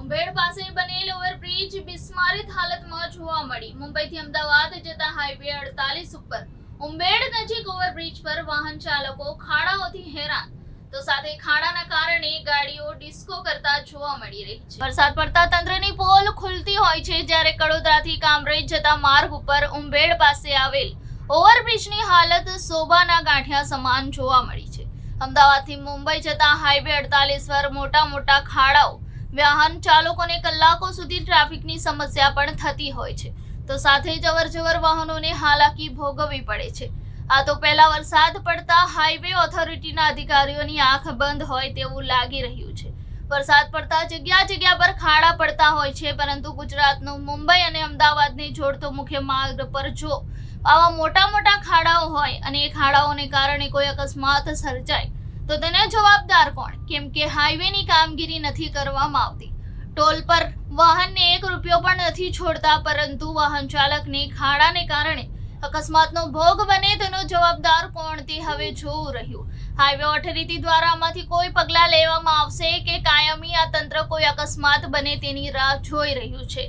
ઉંબેડ પાસે બનેલ ઓવરબ્રિજ બિસ્મારિત હાલતમાં જોવા મળી. મુંબઈથી અમદાવાદ જતા હાઈવે અડતાલીસ ઉપર ઉંબેડ નજીક ઓવરબ્રિજ પર વાહન ચાલકો ખાડાઓથી હેરાન. તો સાથે ખાડાના કારણે ગાડીઓ ડિસ્કો કરતા જોવા મળી રહી છે. વરસાદ પડતા તંત્રની પોલ ખુલતી હોય છે જ્યારે કડોદરાથી કામરેજ જતા માર્ગ ઉપર ઉંબેડ પાસે આવેલ ઓવરબ્રિજની હાલત શોભાના ગાંઠિયા સમાન જોવા મળી છે. અમદાવાદથી મુંબઈ જતા હાઈવે અડતાલીસ પર મોટા મોટા ખાડાઓ વાહન ચાલકોને કલાકો સુધી ટ્રાફિકની સમસ્યા પણ થતી હોય છે. તો સાથે જ અવરજવર વાહનોને હાલાકી ભોગવવી પડે છે. આ તો પહેલા વરસાદ પડતા હાઈવે ઓથોરિટીના અધિકારીઓની આંખ બંધ હોય તેવું લાગી રહ્યું છે. વરસાદ પડતા જગ્યા જગ્યા પર ખાડા પડતા હોય છે, પરંતુ ગુજરાતનું મુંબઈ અને અમદાવાદને જોડતો મુખ્ય માર્ગ પર જો આવા મોટા મોટા ખાડાઓ હોય અને એ ખાડાઓને કારણે કોઈ અકસ્માત સર્જાય તો તેને જવાબદાર કોણ? કેમ કે હાઈવેની કામગીરી નથી કરવામાં આવતી. ટોલ પર વાહનને એક રૂપિયો પણ નથી છોડતા, પરંતુ વાહન ચાલકને ખાડાને કારણે અકસ્માતનો ભોગ બને તેનો જવાબદાર કોણ તે હવે જોવું રહ્યું. હાઈવે ઓથોરિટી દ્વારા આમાંથી કોઈ પગલાં લેવામાં આવશે કે કાયમી આ તંત્ર કોઈ અકસ્માત બને તેની રાહ જોઈ રહ્યું છે?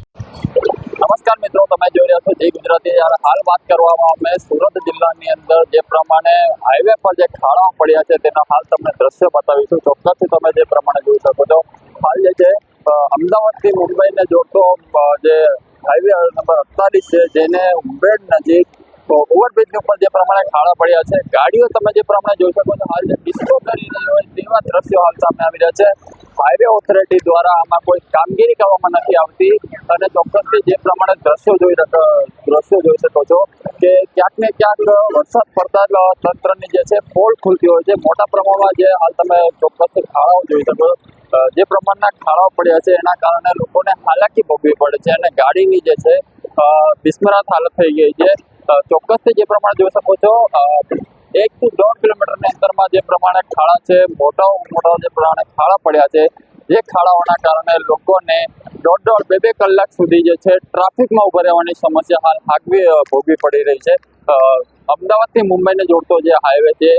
નમસ્કાર મિત્રો, તમે જોઈ રહ્યા છો જય ગુજરાતી. હાલ વાત કરવામાં અમે સુરત જિલ્લાની અંદર જે પ્રમાણે હાઈવે પર જે ખાડાઓ પડ્યા છે, તેના હાલ તમને દ્રશ્ય બતાવીશું. ચોક્કસથી તમે જે પ્રમાણે જોઈ શકો છો. હાલ જે છે અમદાવાદથી મુંબઈને જોડતો જે હાઈવે નંબર અડતાલીસ છે, જેને ઉંબેડ નજીક ઓવરબ્રિજ ઉપર જે પ્રમાણે ખાડા પડ્યા છે. ગાડીઓ તમે જે પ્રમાણે જોઈ શકો છો, હાલ જે ડિસ્કો કરી રહી હોય તેવા દ્રશ્યો હાલ સામે આવી રહ્યા છે. હાઈવે ઓથોરિટી દ્વારા આમાં કોઈ કામગીરી કરવામાં નથી આવતી. અને ચોક્કસથી જે પ્રમાણે દ્રશ્યો જોઈ દ્રશ્યો જોઈ શકો છો કે ક્યાંક ને ક્યાંક વરસાદ પડતા તંત્રની જે છે પોલ ખુલતી હોય છે. મોટા પ્રમાણમાં જે હાલ તમે ચોક્કસથી ખાડાઓ જોઈ શકો છો. જે પ્રમાણના ખાડાઓ પડ્યા છે એના કારણે લોકોને હાલાકી ભોગવી પડે છે અને ગાડીની જે છે બિસ્મરાત હાલત થઈ ગઈ છે. ચોક્કસથી જે પ્રમાણે જોઈ શકો છો અ, એક થી દોઢ વિસ્તારમાં જે પ્રમાણે ખાડા છે મોટા મોટા જે પ્રમાણે ખાડા પડ્યા છે એ ખાડાઓના કારણે લોકોને દોઢ દોઢ બે બે કલાક સુધી જે છે ટ્રાફિકમાં ઊભા રહેવાની સમસ્યા હાલ આગવી ભોગવી પડી રહી છે. અમદાવાદથી મુંબઈને જોડતો જે હાઈવે છે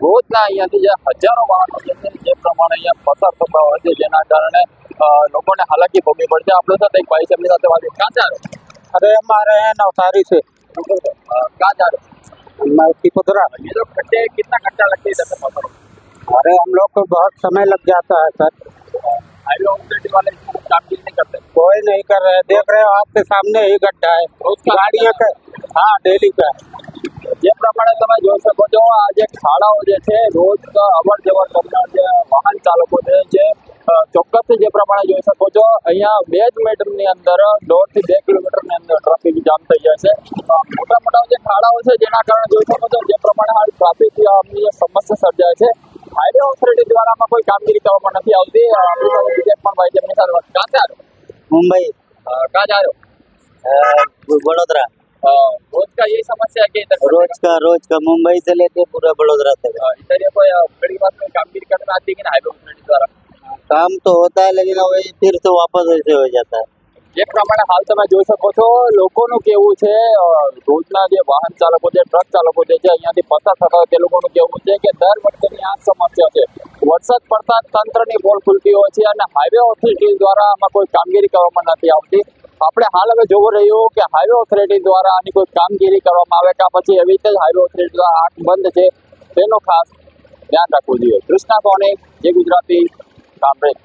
રોજના અહીંયાથી જે હજારો વાહનો જે છે જે પ્રમાણે અહીંયા પસાર થતા હોય છે જેના કારણે લોકોને હાલાકી ભોગવી પડશે આપણે સાથે એક ભાઈ છે સાથે વાત ક્યાં ચાલે અરે મારે નવસારી છે. ક્યાં ચાલે मैं टिपुतरा ये लोग खड्डे कितना खड्डा लगता है इधर अरे हम लोग को बहुत समय लग जाता है सर। हाईवे ऑथोरिटी वाले काम नहीं करते। कोई नहीं कर रहे देख रहे हो आपके सामने ही गड्ढा है। गाड़ियों का हाँ। डेली का જે પ્રમાણે તમે જોઈ શકો છો આ જે ખાડાઓ જે છે રોજ અવર જવર કરતા જે વાહન ચાલકો જે છે જે ચોક્કસ જે પ્રમાણે જોઈ શકો છો અહીંયા બે જ મીટરની અંદર દોઢથી બે કિલોમીટરની અંદર ટ્રાફિક જામ થઈ જાય છે. મોટા મોટા જે શાળાઓ છે જેના કારણે જોઈ શકો છો જે પ્રમાણે હાલ ટ્રાફિક સમસ્યા સર્જાય છે. હાઈવે ઓથોરિટી દ્વારા આમાં કોઈ કામગીરી કરવામાં નથી આવતી. આપણી પણ ભાઈ જેમની સાથે વાત. ક્યાં મુંબઈ. ક્યાં જા રહ્યો વડોદરા. रोज का यही समस्या है कि इधर रोज का रोज का मुंबई से लेके पूरा बड़ोदरा तक अ, इधर ये कोई अ, बड़ी बात में कामगिरी करना आती है कि ना हाईवे ऑथोरिटी द्वारा काम तो होता है लेकिन वही फिर से वापस वैसे हो जाता है જે પ્રમાણે હાલ તમે જોઈ શકો છો લોકોનું કેવું છે અ, રોજના જે વાહન ચાલકો છે ટ્રક ચાલકો જે છે અહીંયાથી પસાર થતા હોય તે લોકોનું કેવું છે કે દર વખતેની આ સમસ્યા છે વરસાદ પડતા જ તંત્રની પોલ ખુલતી હોય છે અને હાઈવે ઓથોરિટી દ્વારા આમાં કોઈ કામગીરી કરવામાં નથી આવતી આપણે હાલ હવે જોવું રહ્યું કે હાઈવે ઓથોરિટી દ્વારા આની કોઈ કામગીરી કરવામાં આવે કે પછી એવી રીતે જ હાઈવે ઓથોરિટી દ્વારા આંખ બંધ છે, તેનો ખાસ ધ્યાન રાખવું જોઈએ. કૃષ્ણા કોને જે ગુજરાતી, કામરેજ.